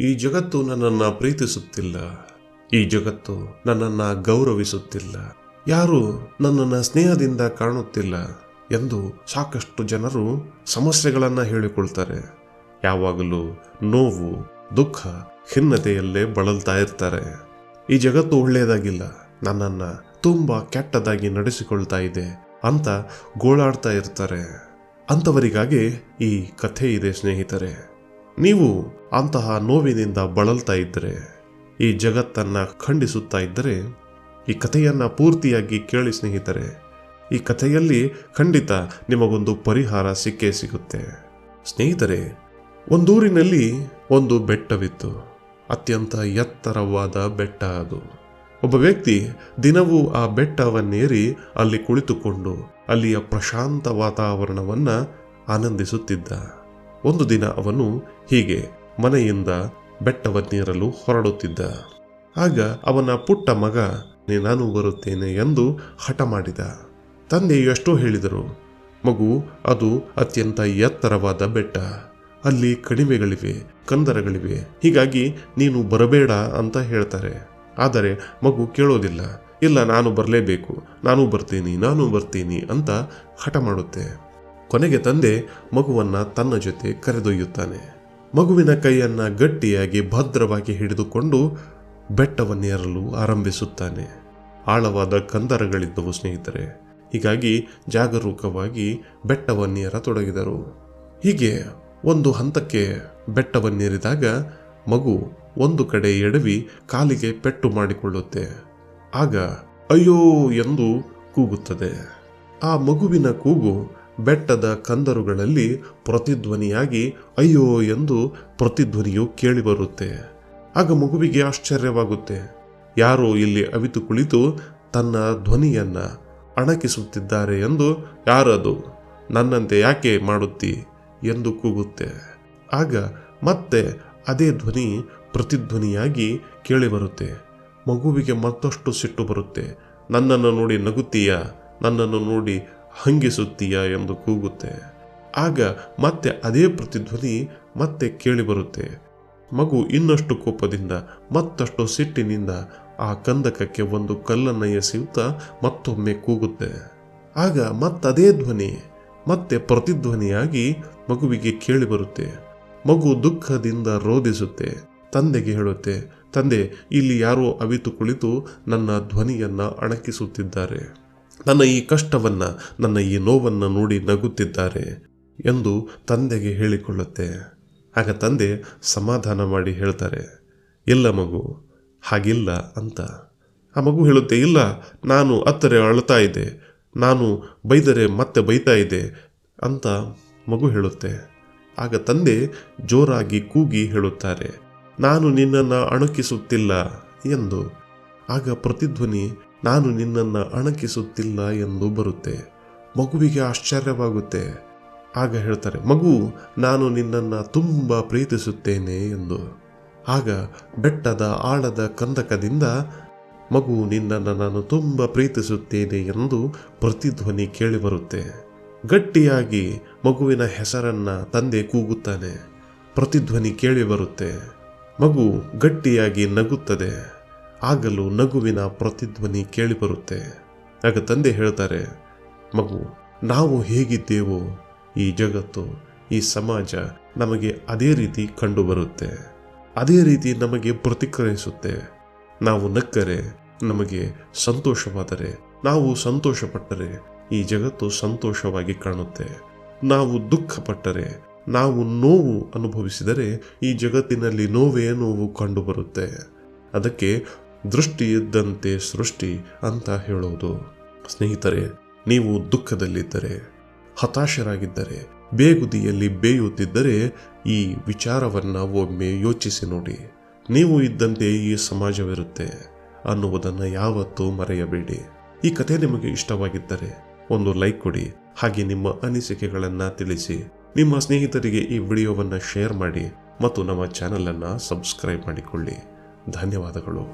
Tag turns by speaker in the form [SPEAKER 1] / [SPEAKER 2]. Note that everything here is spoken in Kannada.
[SPEAKER 1] ಈ ಜಗತ್ತು ನನ್ನನ್ನು ಪ್ರೀತಿಸುತ್ತಿಲ್ಲ. ಈ ಜಗತ್ತು ನನ್ನನ್ನು ಗೌರವಿಸುತ್ತಿಲ್ಲ. ಯಾರು ನನ್ನನ್ನು ಸ್ನೇಹದಿಂದ ಕಾಣುತ್ತಿಲ್ಲ ಎಂದು ಸಾಕಷ್ಟು ಜನರು ಸಮಸ್ಯೆಗಳನ್ನು ಹೇಳಿಕೊಳ್ತಾರೆ. ಯಾವಾಗಲೂ ನೋವು, ದುಃಖ ಖಿನ್ನತೆಯಲ್ಲೇ ಬಳಲ್ತಾ ಇರ್ತಾರೆ. ಈ ಜಗತ್ತು ಒಳ್ಳೆಯದಾಗಿಲ್ಲ. ನನ್ನನ್ನು ತುಂಬ ಕೆಟ್ಟದಾಗಿ ನಡೆಸಿಕೊಳ್ತಾ ಇದೆ ಅಂತ ಗೋಳಾಡ್ತಾ ಇರ್ತಾರೆ. ಅಂಥವರಿಗಾಗಿ ಈ ಕಥೆ ಇದೆ ಸ್ನೇಹಿತರೆ. ನೀವು ಅಂತಹ ನೋವಿನಿಂದ ಬಳಲ್ತಾ ಇದ್ದರೆ, ಈ ಜಗತ್ತನ್ನು ಖಂಡಿಸುತ್ತಾ ಇದ್ದರೆ, ಈ ಕಥೆಯನ್ನು ಪೂರ್ತಿಯಾಗಿ ಕೇಳಿ ಸ್ನೇಹಿತರೆ, ಈ ಕಥೆಯಲ್ಲಿ ಖಂಡಿತ ನಿಮಗೊಂದು ಪರಿಹಾರ ಸಿಕ್ಕೇ ಸಿಗುತ್ತೆ. ಸ್ನೇಹಿತರೆ, ಒಂದೂರಿನಲ್ಲಿ ಒಂದು ಬೆಟ್ಟವಿತ್ತು. ಅತ್ಯಂತ ಎತ್ತರವಾದ ಬೆಟ್ಟ ಅದು. ಒಬ್ಬ ವ್ಯಕ್ತಿ ದಿನವೂ ಆ ಬೆಟ್ಟವನ್ನೇರಿ ಅಲ್ಲಿ ಕುಳಿತುಕೊಂಡು ಅಲ್ಲಿಯ ಪ್ರಶಾಂತ ವಾತಾವರಣವನ್ನು ಆನಂದಿಸುತ್ತಿದ್ದ. ಒಂದು ದಿನ ಅವನು ಹೀಗೆ ಮನೆಯಿಂದ ಬೆಟ್ಟವನ್ನೇರಲು ಹೊರಡುತ್ತಿದ್ದ. ಆಗ ಅವನ ಪುಟ್ಟ ಮಗ, "ನೀ ನಾನು ಬರುತ್ತೇನೆ ಎಂದು ಹಠ ಮಾಡಿದ. ತಂದೆ ಎಷ್ಟೋ ಹೇಳಿದರು, ಮಗು, ಅದು ಅತ್ಯಂತ ಎತ್ತರವಾದ ಬೆಟ್ಟ. ಅಲ್ಲಿ ಕಣಿವೆಗಳಿವೆ, ಕಂದರಗಳಿವೆ. ಹೀಗಾಗಿ ನೀನು ಬರಬೇಡ ಅಂತ ಹೇಳ್ತಾರೆ. ಆದರೆ ಮಗು ಕೇಳೋದಿಲ್ಲ. ಇಲ್ಲ, ನಾನು ಬರಲೇಬೇಕು. ನಾನು ಬರ್ತೀನಿ ನಾನು ಬರ್ತೀನಿ ಅಂತ ಹಠ ಮಾಡುತ್ತೆ. ಕೊನೆಗೆ ತಂದೆ ಮಗುವನ್ನ ತನ್ನ ಜೊತೆ ಕರೆದೊಯ್ಯುತ್ತಾನೆ. ಮಗುವಿನ ಕೈಯನ್ನ ಗಟ್ಟಿಯಾಗಿ ಭದ್ರವಾಗಿ ಹಿಡಿದುಕೊಂಡು ಬೆಟ್ಟವನ್ನೇರಲು ಆರಂಭಿಸುತ್ತಾನೆ. ಆಳವಾದ ಕಂದರಗಳಿದ್ದವು ಸ್ನೇಹಿತರೆ. ಹೀಗಾಗಿ ಜಾಗರೂಕವಾಗಿ ಬೆಟ್ಟವನ್ನೇರ ತೊಡಗಿದರು. ಹೀಗೆ ಒಂದು ಹಂತಕ್ಕೆ ಬೆಟ್ಟವನ್ನೇರಿದಾಗ ಮಗು ಒಂದು ಕಡೆ ಎಡವಿ ಕಾಲಿಗೆ ಪೆಟ್ಟು ಮಾಡಿಕೊಳ್ಳುತ್ತೆ. ಆಗ ಅಯ್ಯೋ ಎಂದು ಕೂಗುತ್ತದೆ. ಆ ಮಗುವಿನ ಕೂಗು ಬೆಟ್ಟದ ಕಂದರುಗಳಲ್ಲಿ ಪ್ರತಿಧ್ವನಿಯಾಗಿ, ಅಯ್ಯೋ ಎಂದು ಪ್ರತಿಧ್ವನಿಯು ಕೇಳಿಬರುತ್ತೆ. ಆಗ ಮಗುವಿಗೆ ಆಶ್ಚರ್ಯವಾಗುತ್ತೆ. ಯಾರೋ ಇಲ್ಲಿ ಅವಿತು ಕುಳಿತು ತನ್ನ ಧ್ವನಿಯನ್ನ ಅಣಕಿಸುತ್ತಿದ್ದಾರೆ ಎಂದು ಯಾರದು, ನನ್ನಂತೆ ಯಾಕೆ ಮಾಡುತ್ತಿ ಎಂದು ಕೂಗುತ್ತೆ. ಆಗ ಮತ್ತೆ ಅದೇ ಧ್ವನಿ ಪ್ರತಿಧ್ವನಿಯಾಗಿ ಕೇಳಿಬರುತ್ತೆ. ಮಗುವಿಗೆ ಮತ್ತಷ್ಟು ಸಿಟ್ಟು ಬರುತ್ತೆ. ನನ್ನನ್ನು ನೋಡಿ ನಗುತ್ತೀಯಾ? ನನ್ನನ್ನು ನೋಡಿ ಹಂಗಿಸುತ್ತೀಯಾ ಎಂದು ಕೂಗುತ್ತೆ. ಆಗ ಮತ್ತೆ ಅದೇ ಪ್ರತಿಧ್ವನಿ ಮತ್ತೆ ಕೇಳಿಬರುತ್ತೆ. ಮಗು ಇನ್ನಷ್ಟು ಕೋಪದಿಂದ ಮತ್ತಷ್ಟು ಸಿಟ್ಟಿನಿಂದ ಆ ಕಂದಕಕ್ಕೆ ಒಂದು ಕಲ್ಲನ್ನು ಎಸೆಯುತ್ತಾ ಮತ್ತೊಮ್ಮೆ ಕೂಗುತ್ತೆ. ಆಗ ಮತ್ತದೇ ಧ್ವನಿ, ಮತ್ತೆ ಪ್ರತಿಧ್ವನಿಯಾಗಿ ಮಗುವಿಗೆ ಕೇಳಿಬರುತ್ತೆ. ಮಗು ದುಃಖದಿಂದ ರೋಧಿಸುತ್ತೆ ತಂದೆಗೆ ಹೇಳುತ್ತೆ, ತಂದೆ, ಇಲ್ಲಿ ಯಾರೋ ಅವಿತು ಕುಳಿತು ನನ್ನ ಧ್ವನಿಯನ್ನು ಅಣಕಿಸುತ್ತಿದ್ದಾರೆ. ನನ್ನ ಈ ಕಷ್ಟವನ್ನು ನನ್ನ ಈ ನೋವನ್ನು ನೋಡಿ ನಗುತ್ತಿದ್ದಾರೆ ಎಂದು ತಂದೆಗೆ ಹೇಳಿಕೊಳ್ಳುತ್ತೆ. ಆಗ ತಂದೆ ಸಮಾಧಾನ ಮಾಡಿ ಹೇಳ್ತಾರೆ, ಇಲ್ಲ ಮಗು, ಹಾಗಿಲ್ಲ ಅಂತ. ಆ ಮಗು ಹೇಳುತ್ತೆ, ಇಲ್ಲ, ನಾನು ಅತ್ತರೆ ಅಳ್ತಾ ಇದೆ, ನಾನು ಬೈದರೆ ಮತ್ತೆ ಬೈತಾ ಇದೆ ಅಂತ ಮಗು ಹೇಳುತ್ತೆ. ಆಗ ತಂದೆ ಜೋರಾಗಿ ಕೂಗಿ ಹೇಳುತ್ತಾರೆ, ನಾನು ನಿನ್ನನ್ನು ಅಣಕಿಸುತ್ತಿಲ್ಲ ಎಂದು. ಆಗ ಪ್ರತಿಧ್ವನಿ ನಾನು ನಿನ್ನನ್ನು ಅಣಕಿಸುತ್ತಿಲ್ಲ ಎಂದು ಬರುತ್ತೆ. ಮಗುವಿಗೆ ಆಶ್ಚರ್ಯವಾಗುತ್ತೆ. ಆಗ ಹೇಳ್ತಾರೆ, ಮಗು, ನಾನು ನಿನ್ನನ್ನು ತುಂಬ ಪ್ರೀತಿಸುತ್ತೇನೆ ಎಂದು. ಆಗ ಬೆಟ್ಟದ ಆಳದ ಕಂದಕದಿಂದ, ಮಗು, ನಿನ್ನನ್ನು ನಾನು ತುಂಬ ಪ್ರೀತಿಸುತ್ತೇನೆ ಎಂದು ಪ್ರತಿಧ್ವನಿ ಕೇಳಿಬರುತ್ತೆ ಗಟ್ಟಿಯಾಗಿ ಮಗುವಿನ ಹೆಸರನ್ನ ತಂದೆ ಕೂಗುತ್ತಾನೆ. ಪ್ರತಿಧ್ವನಿ ಕೇಳಿಬರುತ್ತೆ ಮಗು ಗಟ್ಟಿಯಾಗಿ ನಗುತ್ತದೆ. ಆಗಲೂ ನಗುವಿನ ಪ್ರತಿಧ್ವನಿ ಕೇಳಿಬರುತ್ತೆ. ಆಗ ತಂದೆ ಹೇಳ್ತಾರೆ, ಮಗು, ನಾವು ಹೇಗಿದ್ದೇವೋ ಈ ಜಗತ್ತು, ಈ ಸಮಾಜ ನಮಗೆ ಅದೇ ರೀತಿ ಕಂಡುಬರುತ್ತೆ. ಅದೇ ರೀತಿ ನಮಗೆ ಪ್ರತಿಕ್ರಿಯಿಸುತ್ತೆ. ನಾವು ನಕ್ಕರೆ, ನಮಗೆ ಸಂತೋಷವಾದರೆ, ನಾವು ಸಂತೋಷಪಟ್ಟರೆ ಈ ಜಗತ್ತು ಸಂತೋಷವಾಗಿ ಕಾಣುತ್ತೆ. ನಾವು ದುಃಖಪಟ್ಟರೆ, ನಾವು ನೋವು ಅನುಭವಿಸಿದರೆ ಈ ಜಗತ್ತಿನಲ್ಲಿ ನೋವೇ ನೋವು ಕಂಡುಬರುತ್ತೆ. ಅದಕ್ಕೆ ದೃಷ್ಟಿ ಇದ್ದಂತೆ ಸೃಷ್ಟಿ ಅಂತ ಹೇಳೋದು. ಸ್ನೇಹಿತರೆ, ನೀವು ದುಃಖದಲ್ಲಿದ್ದರೆ, ಹತಾಶರಾಗಿದ್ದರೆ, ಬೇಗುದಿಯಲ್ಲಿ ಬೇಯುತ್ತಿದ್ದರೆ ಈ ವಿಚಾರವನ್ನು ಒಮ್ಮೆ ಯೋಚಿಸಿ ನೋಡಿ. ನೀವು ಇದ್ದಂತೆ ಈ ಸಮಾಜವಿರುತ್ತೆ ಅನ್ನುವುದನ್ನು ಯಾವತ್ತೂ ಮರೆಯಬೇಡಿ. ಈ ಕಥೆ ನಿಮಗೆ ಇಷ್ಟವಾಗಿದ್ದರೆ ಒಂದು ಲೈಕ್ ಕೊಡಿ, ಹಾಗೆ ನಿಮ್ಮ ಅನಿಸಿಕೆಗಳನ್ನು ತಿಳಿಸಿ. ನಿಮ್ಮ ಸ್ನೇಹಿತರಿಗೆ ಈ ವಿಡಿಯೋವನ್ನು ಶೇರ್ ಮಾಡಿ ಮತ್ತು ನಮ್ಮ ಚಾನಲನ್ನು ಸಬ್ಸ್ಕ್ರೈಬ್ ಮಾಡಿಕೊಳ್ಳಿ. ಧನ್ಯವಾದಗಳು.